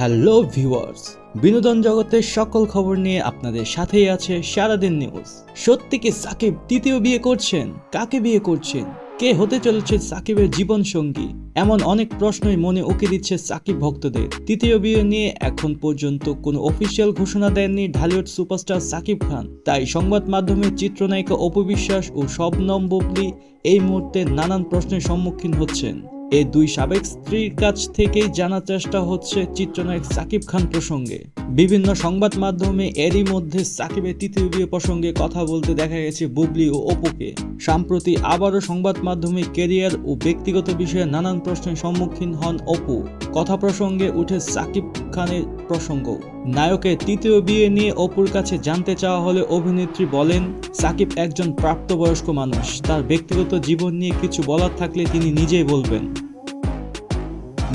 Hello viewers বিনোদন জগতের সকল খবর নিয়ে আপনাদের সাথেই আছে সারাদিন নিউজ সত্যি কি সাকিব তৃতীয় বিয়ে করছেন? কাকে বিয়ে করছেন? কে হতে চলেছে সাকিবের জীবন সঙ্গী এমন অনেক প্রশ্নই মনে উকি দিচ্ছে সাকিব ভক্তদের। তৃতীয় বিয়ে নিয়ে এখন পর্যন্ত কোনো অফিসিয়াল ঘোষণা দেননি ঢালিউড সুপারস্টার সাকিব খান। তাই সংবাদ মাধ্যমে চিত্রনায়িকা অপবিশ্বাস ও শবনম বুবলি এই মুহূর্তে নানান প্রশ্নের সম্মুখীন হচ্ছেন। এই দুই সাবেক স্ত্রীর কাছ থেকেই জানার চেষ্টা হচ্ছে চিত্রনায়ক সাকিব খান প্রসঙ্গে। বিভিন্ন সংবাদ মাধ্যমে এরই মধ্যে সাকিবের তৃতীয় বিয়ে প্রসঙ্গে কথা বলতে দেখা গেছে বুবলি ও অপুকে। সম্প্রতি আবারও সংবাদ মাধ্যমে কেরিয়ার ও ব্যক্তিগত বিষয়ে নানান প্রশ্নের সম্মুখীন হন অপু। কথা প্রসঙ্গে উঠে সাকিব খানের প্রসঙ্গ, নায়কের তৃতীয় বিয়ে নিয়ে অপুর কাছে জানতে চাওয়া হলে অভিনেত্রী বলেন, সাকিব একজন প্রাপ্তবয়স্ক মানুষ। তার ব্যক্তিগত জীবন নিয়ে কিছু বলার থাকলে তিনি নিজেই বলবেন।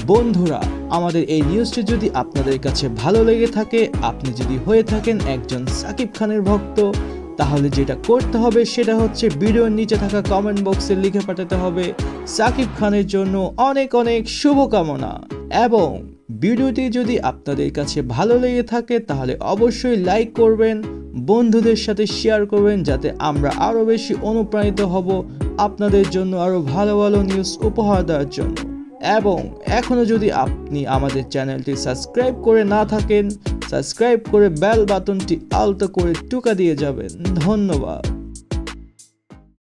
বন্ধুরা, আমাদের এই নিউজটি যদি আপনাদের কাছে ভালো লেগে থাকে, আপনি যদি হয়ে থাকেন একজন সাকিব খানের ভক্ত, তাহলে যেটা করতে হবে সেটা হচ্ছে ভিডিওর নিচে থাকা কমেন্ট বক্সে লিখে পাঠাতে হবে, সাকিব খানের জন্য অনেক অনেক শুভকামনা। এবং ভিডিওটি যদি আপনাদের কাছে ভালো লেগে থাকে, তাহলে অবশ্যই লাইক করবেন, বন্ধুদের সাথে শেয়ার করবেন, যাতে আমরা আরও বেশি অনুপ্রাণিত হব আপনাদের জন্য আরও ভালো ভালো নিউজ উপহার দেওয়ার জন্য। এবং এখনও যদি আপনি আমাদের চ্যানেলটি সাবস্ক্রাইব করে না থাকেন, সাবস্ক্রাইব করে বেল বাটনটি আলতো করে টুকা দিয়ে যাবেন। ধন্যবাদ।